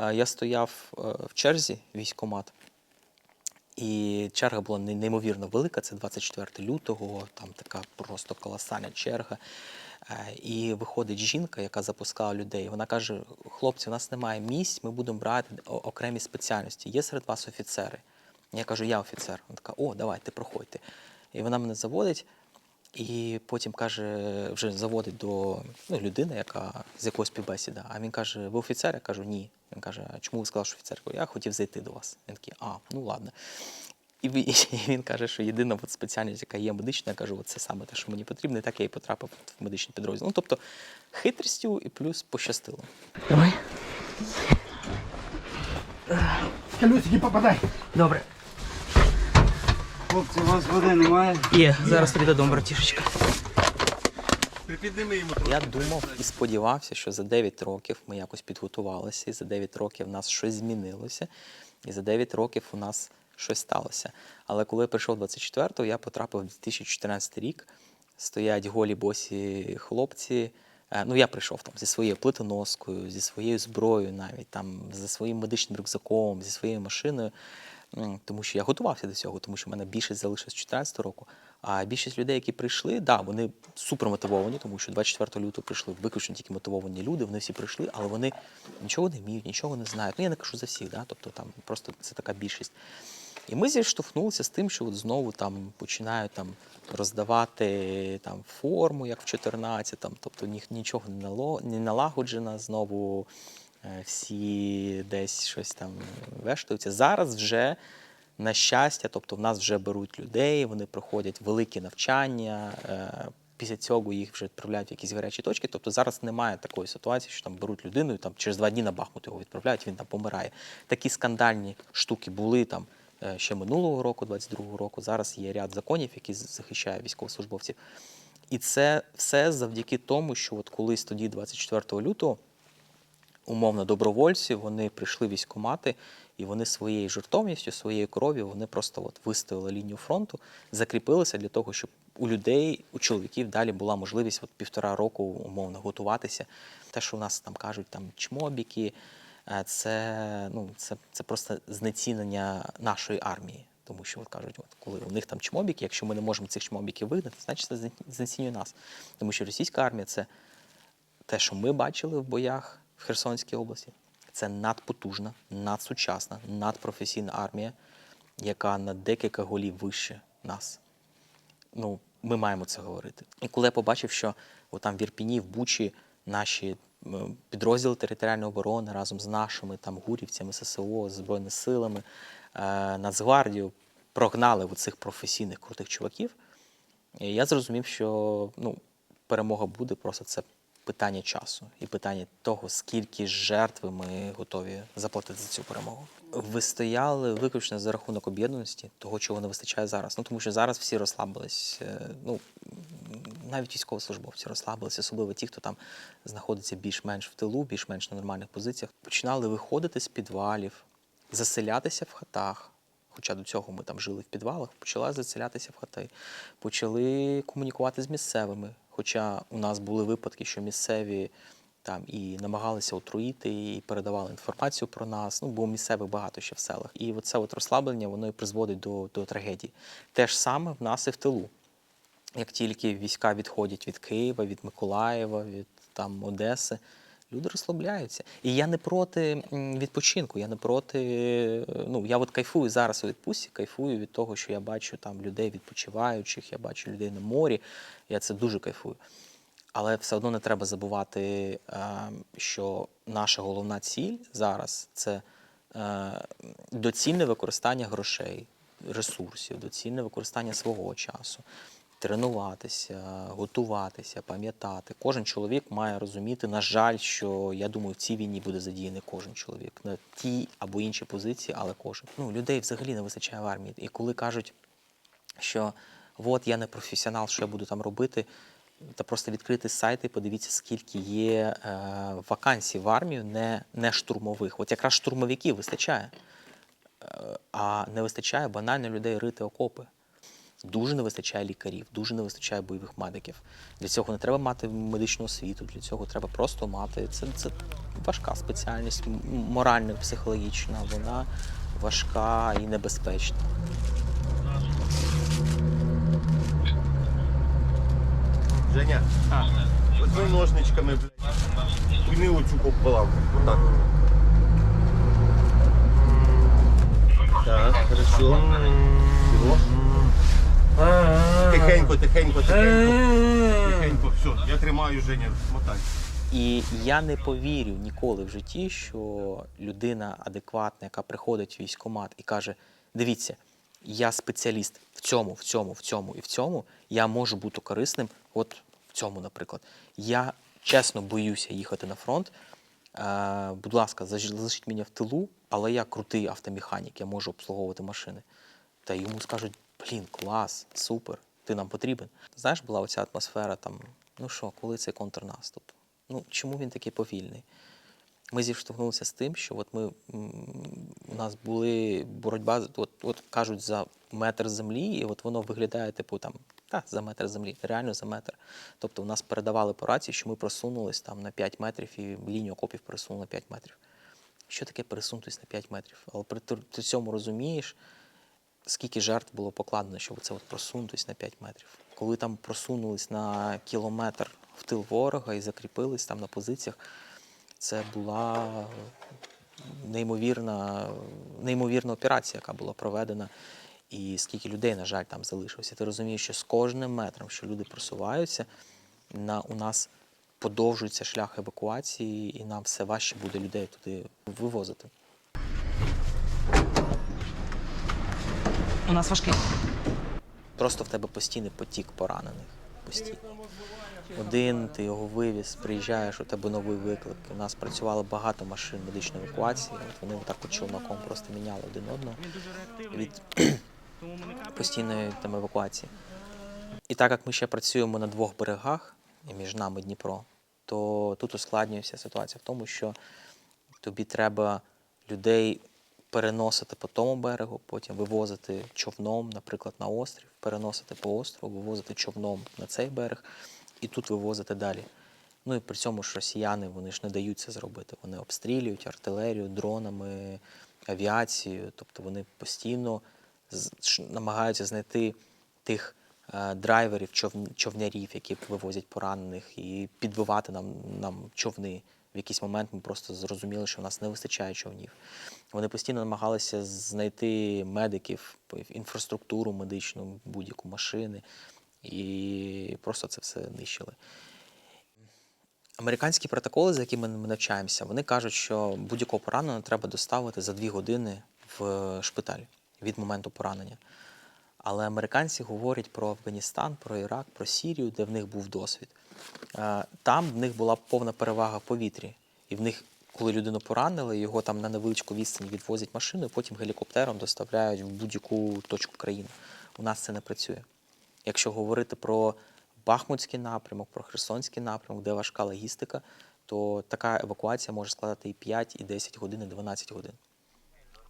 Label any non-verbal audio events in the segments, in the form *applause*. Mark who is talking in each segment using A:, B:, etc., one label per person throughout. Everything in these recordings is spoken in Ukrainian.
A: Е, Я стояв е, в черзі військкомат, і черга була неймовірно велика. Це 24 лютого, там така просто колосальна черга. Е, І виходить жінка, яка запускала людей. Вона каже: хлопці, у нас немає місць, ми будемо брати окремі спеціальності. Є серед вас офіцери. Я кажу, я офіцер. Вона така, о, давайте, проходьте. І вона мене заводить. І потім каже, вже заводить до ну, людини, яка з якогось співбесіда. А він каже: Ви офіцер? Я кажу, ні. Він каже, а чому ви сказали, що офіцер? Я хотів зайти до вас. Він такий, а, ну ладно. *laughs* І він каже, що єдина от спеціальність, яка є медична, я кажу, от це саме те, що мені потрібно, і так я і потрапив в медичний підрозділ. Ну, тобто хитрістю і плюс пощастило.
B: Давай.
C: Колесики попадай.
B: Добре.
C: Хлопці, у вас води немає?
B: Є, зараз прийде дом, братішечка.
A: Я думав і сподівався, що за 9 років ми якось підготувалися, і за 9 років в нас щось змінилося, і за 9 років у нас щось сталося. Але коли я прийшов 24-го, я потрапив в 2014 рік. Стоять голі босі хлопці. Е, Ну, я прийшов там зі своєю плитоноскою, зі своєю зброєю, навіть там зі своїм медичним рюкзаком, зі своєю машиною. Тому що я готувався до цього, тому що в мене більшість залишилась з 2014 року. А більшість людей, які прийшли, да, вони супер мотивовані, тому що 24 лютого прийшли виключно тільки мотивовані люди. Вони всі прийшли, але вони нічого не вміють, нічого не знають. Ну я не кажу за всіх, да, тобто там просто це така більшість. І ми зіштовхнулися з тим, що от знову там починають там роздавати там форму, як в 14, там, тобто ні, нічого не, налагоджено, знову всі десь щось там вештаються. Зараз вже на щастя, тобто в нас вже беруть людей, вони проходять великі навчання. е, Після цього їх вже відправляють в якісь гарячі точки. Тобто зараз немає такої ситуації, що там беруть людину і там через два дні на Бахмут його відправляють, він там помирає. Такі скандальні штуки були там е, ще минулого року, 22-го року. Зараз є ряд законів, які захищають військовослужбовців. І це все завдяки тому, що от колись тоді, 24 лютого, умовно добровольці, вони прийшли в військкомати, і вони своєю жертовністю, своєю кров'ю, вони просто от вистояли лінію фронту, закріпилися для того, щоб у людей, у чоловіків далі була можливість от півтора року умовно готуватися. Те, що у нас там кажуть, там чмобіки, е, це, ну, це, це просто знецінення нашої армії. Тому що от кажуть, от коли у них там чмобіки, якщо ми не можемо цих чмобіків вигнати, значить це знецінює нас. Тому що російська армія це те, що ми бачили в боях в Херсонській області, це надпотужна, надсучасна, надпрофесійна армія, яка на декілька голів вище нас. Ну, ми маємо це говорити. І коли я побачив, що там в Ірпіні, в Бучі наші підрозділи територіальної оборони разом з нашими там гурівцями, ССО, Збройними силами, е, Нацгвардію прогнали цих професійних крутих чуваків, я зрозумів, що ну, перемога буде, просто це питання часу і питання того, скільки жертв ми готові заплатити за цю перемогу. Ви стояли виключно за рахунок об'єднаності, того, чого не вистачає зараз. Ну тому що зараз всі розслабились. е, Ну навіть військовослужбовці розслабилися, особливо ті, хто там знаходиться більш-менш в тилу, більш-менш на нормальних позиціях. Починали виходити з підвалів, заселятися в хатах. Хоча до цього ми там жили в підвалах, почала заселятися в хати, почали комунікувати з місцевими. Хоча у нас були випадки, що місцеві там і намагалися отруїти, і передавали інформацію про нас. Ну, бо місцевих багато ще в селах. І оце от розслаблення воно і призводить до, до трагедії. Те ж саме в нас і в тилу. Як тільки війська відходять від Києва, від Миколаєва, від там Одеси, люди розслабляються. І я не проти відпочинку. Я не проти. е, Ну я от кайфую зараз у відпустці, кайфую від того, що я бачу там людей відпочиваючих, я бачу людей на морі. Я це дуже кайфую. Але все одно не треба забувати, е, що наша головна ціль зараз це е, доцільне використання грошей, ресурсів, доцільне використання свого часу, тренуватися, готуватися, пам'ятати. Кожен чоловік має розуміти, на жаль, що я думаю, в цій війні буде задіяний кожен чоловік на тій або іншій позиції, але кожен. Ну, людей взагалі не вистачає в армії. І коли кажуть, що от я не професіонал, що я буду там робити. Та просто відкрити сайт і подивіться, скільки є е, вакансій в армію, не, не штурмових. От якраз штурмовиків вистачає, е, а не вистачає банально людей рити окопи. Дуже не вистачає лікарів, дуже не вистачає бойових медиків. Для цього не треба мати медичну освіту, для цього треба просто мати. Це, це важка спеціальність, морально, психологічна, вона важка і небезпечна.
D: Женя, возьми ножничками, блядь. Уйми оцю пополам. Так. Так, хорошо. Всього. Тихенько, тихенько, тихенько. Тихенько, все, я тримаю, Женя, мотай.
A: І я не повірю ніколи в житті, що людина адекватна, яка приходить в військкомат і каже: дивіться, я спеціаліст в цьому, в цьому, в цьому і в цьому, я можу бути корисним, от в цьому, наприклад. Я чесно боюся їхати на фронт. Е, будь ласка, залишіть мене в тилу, але я крутий автомеханік, я можу обслуговувати машини. Та йому скажуть: блін, клас, супер, ти нам потрібен. Знаєш, була оця атмосфера там, ну що, коли цей контрнаступ? Ну, чому він такий повільний? Ми зіштовхнулися з тим, що от ми, у нас були боротьба, от, от кажуть, за метр землі, і от воно виглядає, типу, там, та, за метр землі, реально за метр. Тобто у нас передавали по рації, що ми просунулись там на 5 метрів і лінію окопів пересунули на 5 метрів. Що таке пересунутись на 5 метрів? Але при, тр- при цьому розумієш, скільки жертв було покладено, щоб це от просунутись на 5 метрів. Коли там просунулись на кілометр в тил ворога і закріпились там на позиціях, це була неймовірна, неймовірна операція, яка була проведена. І скільки людей, на жаль, там залишилося. Ти розумієш, що з кожним метром, що люди просуваються, на, у нас подовжується шлях евакуації, і нам все важче буде людей туди вивозити.
B: У нас важкий.
A: Просто в тебе постійний потік поранених. Постійно. Один, ти його вивіз, приїжджаєш, у тебе новий виклик. У нас працювало багато машин медичної евакуації. От вони отак от просто міняли один одного від *clears throat* постійної там, евакуації. І так як ми ще працюємо на двох берегах, між нами Дніпро, то тут ускладнюється ситуація в тому, що тобі треба людей переносити по тому берегу, потім вивозити човном, наприклад, на острів, переносити по острову, вивозити човном на цей берег і тут вивозити далі. Ну і при цьому ж росіяни вони ж не дають це зробити. Вони обстрілюють артилерію, дронами, авіацією. Тобто вони постійно намагаються знайти тих е, драйверів, човн- човнярів, які вивозять поранених, і підбивати нам, нам човни. В якийсь момент ми просто зрозуміли, що в нас не вистачає човнів. Вони постійно намагалися знайти медиків, інфраструктуру медичну, будь-яку машини, і просто це все нищили. Американські протоколи, за якими ми навчаємося, вони кажуть, що будь-якого пораненого треба доставити за дві години в шпиталь від моменту поранення. Але американці говорять про Афганістан, про Ірак, про Сірію, де в них був досвід. Е, Там в них була повна перевага в повітрі. І в них, коли людину поранили, його там на невеличку відстані відвозять машину, і потім гелікоптером доставляють в будь-яку точку країни. У нас це не працює. Якщо говорити про Бахмутський напрямок, про Херсонський напрямок, де важка логістика, то така евакуація може складати і 5, і 10 годин, і 12 годин.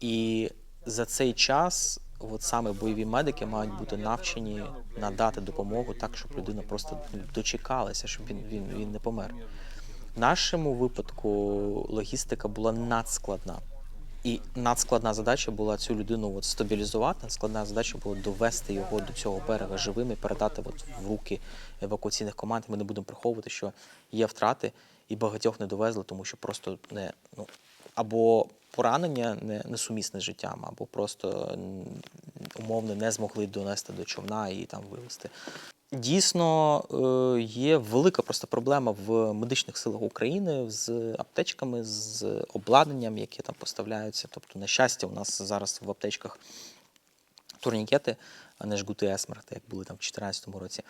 A: І за цей час от саме бойові медики мають бути навчені надати допомогу так, щоб людина просто дочекалася, щоб він, він, він не помер. В нашому випадку логістика була надскладна. І надскладна задача була цю людину от стабілізувати. Складна задача була довести його до цього берега живим і передати от в руки евакуаційних команд. Ми не будемо приховувати, що є втрати, і багатьох не довезли, тому що просто не ну або поранення не, несумісне з життям, або просто умовно не змогли донести до човна і там вивезти. Дійсно, е, є велика просто проблема в медичних силах України з аптечками, з обладнанням, яке там поставляються. Тобто, на щастя, у нас зараз в аптечках турнікети, а не жгути есмерти, як були там в 2014 році.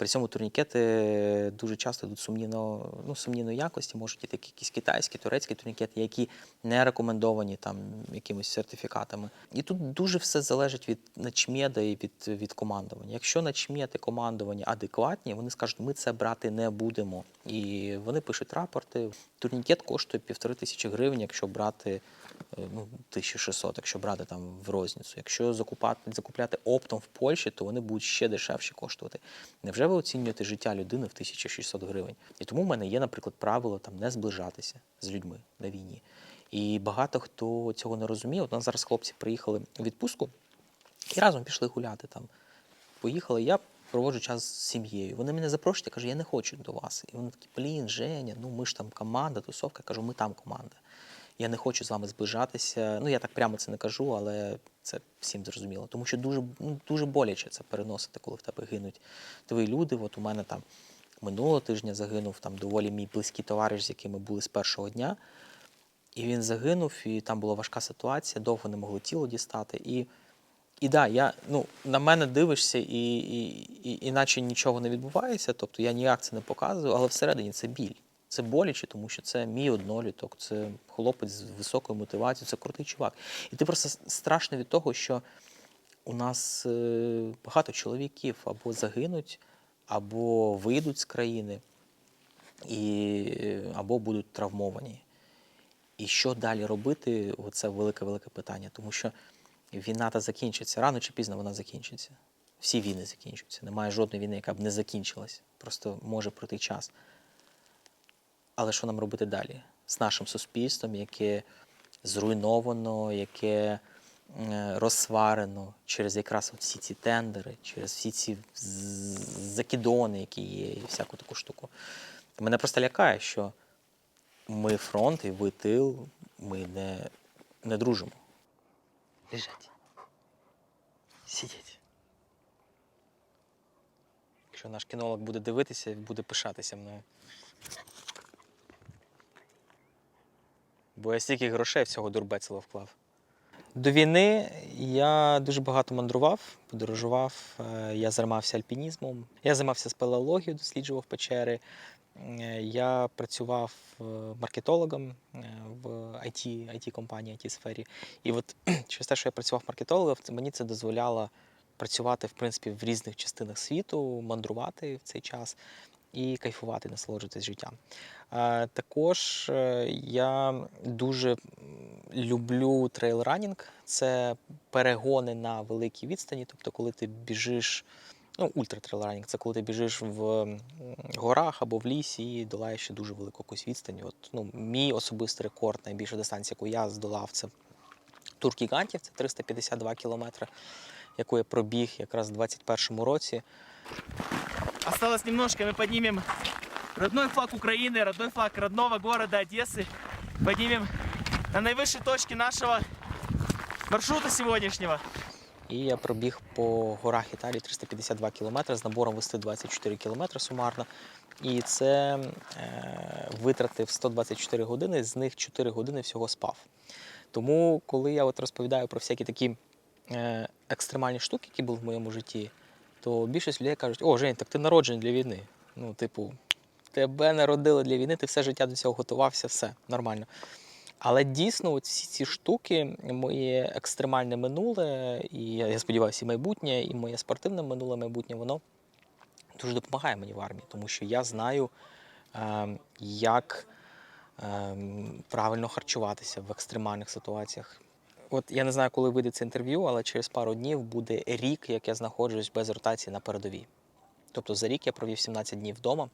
A: При цьому турнікети дуже часто йдуть сумнівно, ну, сумнівної якості, можуть іти якісь китайські, турецькі турнікети, які не рекомендовані там якимись сертифікатами. І тут дуже все залежить від начмеда і від, від командування. Якщо начмед і командування адекватні, вони скажуть, ми це брати не будемо. І вони пишуть рапорти. Турнікет коштує півтори тисячі гривень, якщо брати ну, 1600, якщо брати там в розницю. Якщо закупати, закупляти оптом в Польщі, то вони будуть ще дешевші коштувати. Невже ви оцінюєте життя людини в 1600 гривень? І тому в мене є, наприклад, правило там не зближатися з людьми на війні. І багато хто цього не розуміє. От у нас зараз хлопці приїхали у відпустку і разом пішли гуляти там. Поїхали, я проводжу час з сім'єю. Вони мене запрошують, я кажу, я не хочу до вас. І вони такі, блін, Женя, ну ми ж там команда, тусовка. Я кажу, ми там команда. Я не хочу з вами зближатися. Ну, я так прямо це не кажу, але це всім зрозуміло. Тому що дуже, ну, дуже боляче це переносити, коли в тебе гинуть твої люди. От у мене там минулого тижня загинув там доволі мій близький товариш, з яким ми були з першого дня. І він загинув, і там була важка ситуація, довго не могли тіло дістати. І, і да, ну, на мене дивишся, і, і, і, іначе нічого не відбувається. Тобто я ніяк це не показую, але всередині це біль. Це боляче, тому що це мій одноліток, це хлопець з високою мотивацією, це крутий чувак. І ти просто страшно від того, що у нас е, багато чоловіків або загинуть, або вийдуть з країни, і, або будуть травмовані. І що далі робити? Це велике-велике питання, тому що війна та закінчиться. Рано чи пізно вона закінчиться. Всі війни закінчуються. Немає жодної війни, яка б не закінчилась. Просто може пройти час. Але що нам робити далі з нашим суспільством, яке зруйновано, яке е, розсварено через якраз всі ці тендери, через всі ці закидони, які є, і всяку таку штуку. Мене просто лякає, що ми фронт і ви тил, ми не, не дружимо. Лежать. Сидіть. Якщо наш кінолог буде дивитися, буде пишатися мною. Бо я стільки грошей в цього дурбецела вклав. До війни я дуже багато мандрував, подорожував. е, Я займався альпінізмом, я займався спелеологією, досліджував печери. Е, Я працював е, маркетологом в IT, IT компанії, IT сфері. І от *clears throat* через те, що я працював маркетологом, мені це дозволяло працювати в принципі в різних частинах світу, мандрувати в цей час і кайфувати, насолоджуватись життям. Також е, я дуже люблю трейл-ранінг. Це перегони на великій відстані. Тобто, коли ти біжиш, ну, ультратрейл-ранінг, це коли ти біжиш в горах або в лісі і долаєш ще дуже велику якусь відстань. От, ну, мій особистий рекорд, найбільша дистанція, яку я здолав, це Тур гігантів, це 352 кілометри, яку я пробіг якраз у 2021 році.
E: Осталось немножко, мы поднимем родной флаг Украины, родной флаг родного города Одессы. Поднимем на наивысшей точке нашего маршрута сегодняшнего.
A: І я пробіг по горах Італії 352 кілометри з набором вести 24 кілометри сумарно. І це е, витратив 124 години, з них 4 години всього спав. Тому, коли я от розповідаю про всякі такі е, екстремальні штуки, які були в моєму житті, то більшість людей кажуть: О, Жень, так ти народжений для війни. Ну, типу, тебе народили для війни, ти все життя до цього готувався, все нормально. Але дійсно, от всі ці штуки, моє екстремальне минуле, і я сподіваюся, і майбутнє, і моє спортивне минуле майбутнє, воно дуже допомагає мені в армії, тому що я знаю, е, як е, правильно харчуватися в екстремальних ситуаціях. От я не знаю, коли вийде це інтерв'ю, але через пару днів буде рік, як я знаходжусь без ротації на передовій. Тобто за рік я провів 17 днів вдома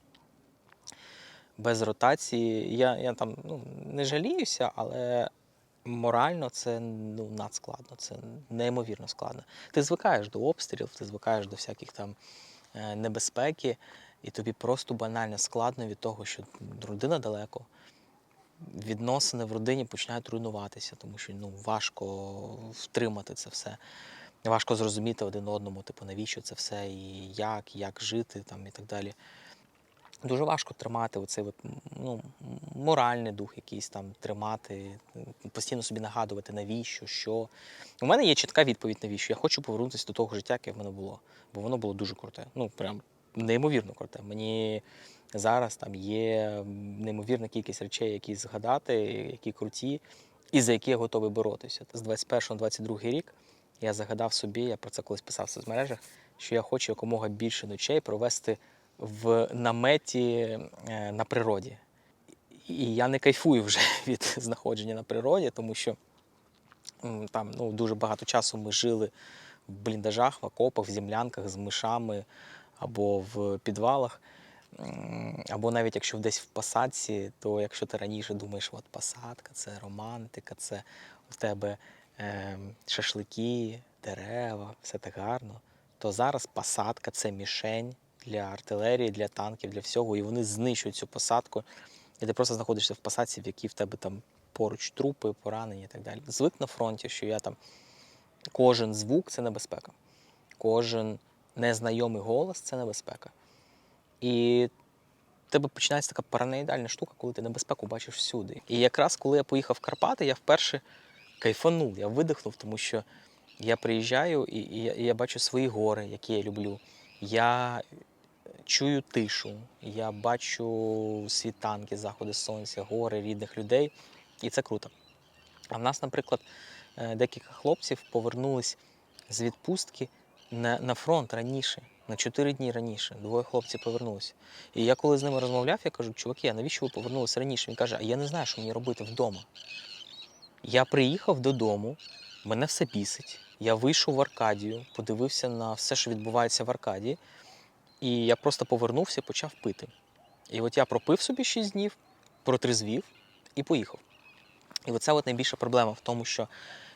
A: без ротації. Я, я там ну, не жаліюся, але морально це ну, надскладно, це неймовірно складно. Ти звикаєш до обстрілів, ти звикаєш до всяких там е, небезпеки, і тобі просто банально складно від того, що родина далеко. Відносини в родині починають руйнуватися, тому що ну, важко втримати це все. Важко зрозуміти один одному, типу, навіщо це все, і як, як жити там, і так далі. Дуже важко тримати оцей ну, моральний дух якийсь там тримати, постійно собі нагадувати, навіщо, що. У мене є чітка відповідь, навіщо. Я хочу повернутися до того життя, яке в мене було. Бо воно було дуже круте. Ну, прям неймовірно круте. Мені зараз там є неймовірна кількість речей, які згадати, які круті, і за які я готовий боротися. З 21-22 рік я загадав собі, я про це колись писав в соцмережах, що я хочу якомога більше ночей провести в наметі е, на природі. І я не кайфую вже *laughs* від знаходження на природі, тому що там ну, дуже багато часу ми жили в бліндажах, в окопах, в землянках з мишами або в підвалах. Або навіть якщо десь в посадці, то якщо ти раніше думаєш, от посадка, це романтика, це у тебе е, шашлики, дерева, все так гарно, то зараз посадка це мішень для артилерії, для танків, для всього, і вони знищують цю посадку. І ти просто знаходишся в посадці, в якій в тебе там поруч трупи, поранені і так далі. Звик на фронті, що я там кожен звук це небезпека, кожен незнайомий голос це небезпека. І в тебе починається така параноїдальна штука, коли ти небезпеку бачиш всюди. І якраз коли я поїхав в Карпати, я вперше кайфанув, я видихнув, тому що я приїжджаю і, і, я, і я бачу свої гори, які я люблю. Я чую тишу, я бачу світанки, заходи сонця, гори рідних людей, і це круто. А в нас, наприклад, е, декілька хлопців повернулись з відпустки на, на фронт раніше, на 4 дні раніше. Двоє хлопців повернулися. І я коли з ними розмовляв, я кажу, чуваки, а навіщо ви повернулися раніше? Він каже, а я не знаю, що мені робити вдома. Я приїхав додому, мене все бісить. Я вийшов в Аркадію, подивився на все, що відбувається в Аркадії, і я просто повернувся і почав пити. І от я пропив собі 6 днів, протрезвів і поїхав. І оце от найбільша проблема в тому, що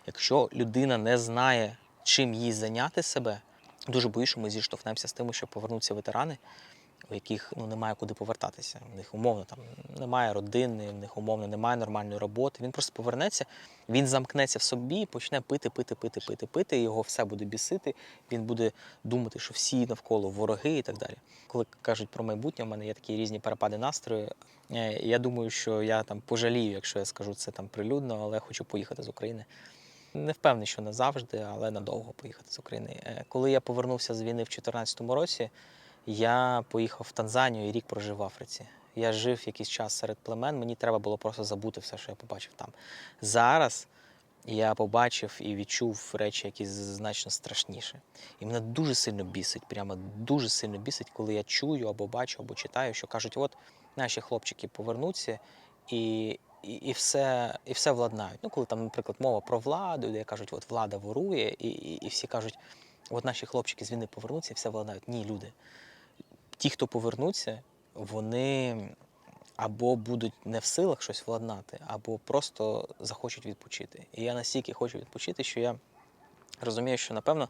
A: якщо людина не знає, чим їй зайняти себе, дуже боюсь, що ми зіштовхнемося з тим, що повернуться ветерани, у яких ну, немає куди повертатися. У них умовно там немає родини, в них умовно немає нормальної роботи. Він просто повернеться, він замкнеться в собі і почне пити, пити, пити, пити, пити. і Його все буде бісити. Він буде думати, що всі навколо вороги і так далі. Коли кажуть про майбутнє, у мене є такі різні перепади настрою. Е, Я думаю, що я там пожалію, якщо я скажу це там прилюдно, але хочу поїхати з України. Не впевнений, що назавжди, але надовго поїхати з України. Е, Коли я повернувся з війни в 2014 році, я поїхав в Танзанію і рік прожив в Африці. Я жив якийсь час серед племен, мені треба було просто забути все, що я побачив там. Зараз я побачив і відчув речі, які значно страшніше. І мене дуже сильно бісить, прямо дуже сильно бісить, коли я чую або бачу, або читаю, що кажуть, от наші хлопчики повернуться і, і, і, все, і все владнають. Ну, коли там, наприклад, мова про владу, де кажуть, от влада ворує, і, і, і всі кажуть, от наші хлопчики з війни повернуться і все владнають. Ні, люди. Ті, хто повернуться, вони або будуть не в силах щось владнати, або просто захочуть відпочити. І я настільки хочу відпочити, що я розумію, що напевно,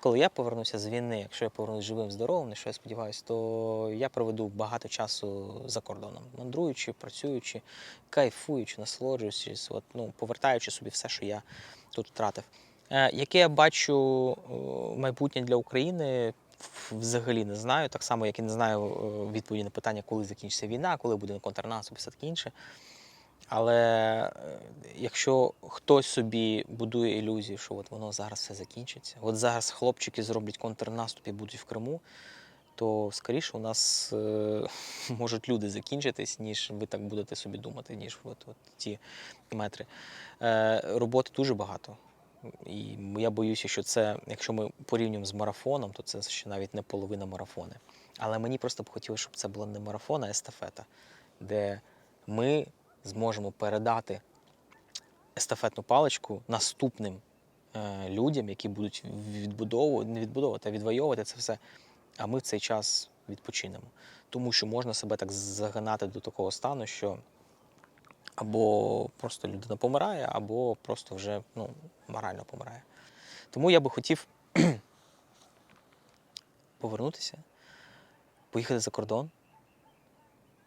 A: коли я повернуся з війни, якщо я повернусь живим, здоровим, на що я сподіваюся, то я проведу багато часу за кордоном, мандруючи, працюючи, кайфуючи, насолоджуючись, от, ну, повертаючи собі все, що я тут втратив. Е, Яке я бачу е, майбутнє для України, взагалі не знаю. Так само, як і не знаю е, відповіді на питання, коли закінчиться війна, коли буде контрнаступ все таке інше. Але е, якщо хтось собі будує ілюзію, що от воно зараз все закінчиться, от зараз хлопчики зроблять контрнаступ і будуть в Криму, то скоріше у нас е, *laughs* можуть люди закінчитись, ніж ви так будете собі думати, ніж от, от ті метри. Е, роботи дуже багато. І я боюся, що це, якщо ми порівнюємо з марафоном, то це ще навіть не половина марафони. Але мені просто б хотілося, щоб це була не марафон, а естафета, де ми зможемо передати естафетну паличку наступним е, людям, які будуть відбудовувати, не відбудовувати, а відвоювати це все. А ми в цей час відпочинемо. Тому що можна себе так загнати до такого стану, що або просто людина помирає, або просто вже ну, морально помирає. Тому я би хотів *clears throat* повернутися, поїхати за кордон,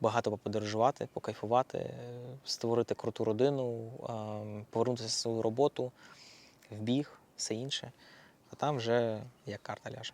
A: багато поподорожувати, покайфувати, е, створити круту родину, повернутися в свою роботу, в біг, все інше. А там вже як карта ляже.